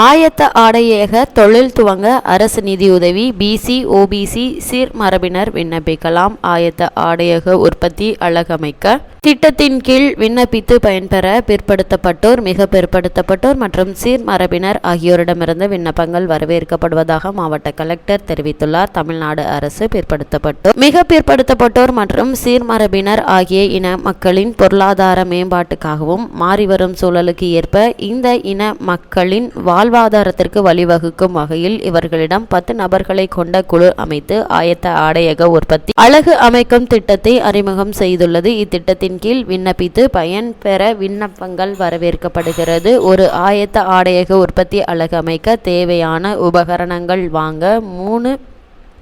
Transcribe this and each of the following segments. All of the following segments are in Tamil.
ஆயத்த ஆடையக தொழில் துவங்க அரசு நிதியுதவி பிசி ஓபிசி சீர்மரபினர் விண்ணப்பிக்கலாம். ஆயத்த ஆடையக உற்பத்தி அழகமைக்க திட்டத்தின் கீழ் விண்ணப்பித்து பயன்பெற பிற்படுத்தப்பட்டோர் மிக பிற்படுத்தப்பட்டோர் மற்றும் சீர்மரபினர் ஆகியோரிடமிருந்து விண்ணப்பங்கள் வரவேற்கப்படுவதாக மாவட்ட கலெக்டர் தெரிவித்துள்ளார். தமிழ்நாடு அரசு பிற்படுத்தப்பட்டோர் மிக பிற்படுத்தப்பட்டோர் மற்றும் சீர்மரபினர் ஆகிய இன மக்களின் பொருளாதார மேம்பாட்டுக்காகவும் மாறிவரும் சூழலுக்கு ஏற்ப இந்த இன மக்களின் வாழ்வாதாரத்திற்கு வழிவகுக்கும் வகையில் இவர்களிடம் பத்து நபர்களை கொண்ட குழு அமைத்து ஆயத்த ஆடையக உற்பத்தி அழகு அமைக்கும் திட்டத்தை அறிமுகம் செய்துள்ளது. இத்திட்டத்தின் கீழ் விண்ணப்பித்து பயன்பெற விண்ணப்பங்கள் வரவேற்கப்படுகிறது. ஒரு ஆயத்த ஆடையக உற்பத்தி அழகு அமைக்க தேவையான உபகரணங்கள் வாங்க மூணு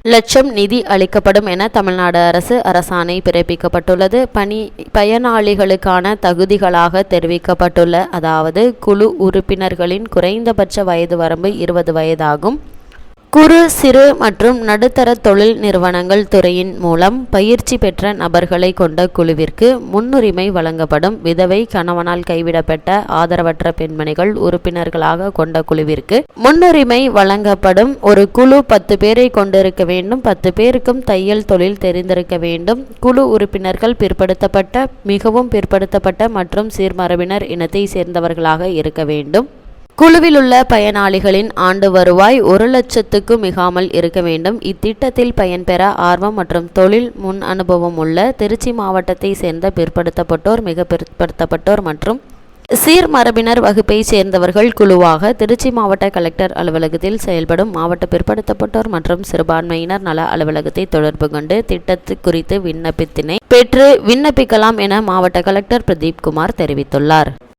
லட்சம் நிதி அளிக்கப்படும் என தமிழ்நாடு அரசு அரசாணை பிறப்பிக்கப்பட்டுள்ளது. பணி பயனாளிகளுக்கான தகுதிகளாக தெரிவிக்கப்பட்டுள்ள அதாவது குழு உறுப்பினர்களின் குறைந்தபட்ச வயது வரம்பு இருபது வயதாகும். குறு சிறு மற்றும் நடுத்தர தொழில் நிறுவனங்கள் துறையின் மூலம் பயிற்சி பெற்ற நபர்களை கொண்ட குழுவிற்கு முன்னுரிமை வழங்கப்படும் விதவை கணவனால் கைவிடப்பட்ட ஆதரவற்ற பெண்மணிகள் உறுப்பினர்களாக கொண்ட குழுவிற்கு முன்னுரிமை வழங்கப்படும். ஒரு குழு பத்து பேரை கொண்டிருக்க வேண்டும். பத்து பேருக்கும் தையல் தொழில் தெரிந்திருக்க வேண்டும். குழு உறுப்பினர்கள் பிற்படுத்தப்பட்ட மிகவும் பிற்படுத்தப்பட்ட மற்றும் சீர்மரபினர் இனத்தை சேர்ந்தவர்களாக இருக்க வேண்டும். குழுவில் உள்ள பயனாளிகளின் ஆண்டு வருவாய் ஒரு லட்சத்துக்கு மிகாமல் இருக்க வேண்டும். இத்திட்டத்தில் பயன்பெற ஆர்வம் மற்றும் தொழில் முன் அனுபவம் உள்ள திருச்சி மாவட்டத்தை சேர்ந்த பிற்படுத்தப்பட்டோர் மிக பிற்படுத்தப்பட்டோர் மற்றும் சீர்மரபினர் வகுப்பைச் சேர்ந்தவர்கள் குழுவாக திருச்சி மாவட்ட கலெக்டர் அலுவலகத்தில் செயல்படும் மாவட்ட பிற்படுத்தப்பட்டோர் மற்றும் சிறுபான்மையினர் நல அலுவலகத்தை தொடர்பு கொண்டு திட்டத்து குறித்து விண்ணப்பத்தினை பெற்று விண்ணப்பிக்கலாம் என மாவட்ட கலெக்டர் பிரதீப் குமார் தெரிவித்துள்ளார்.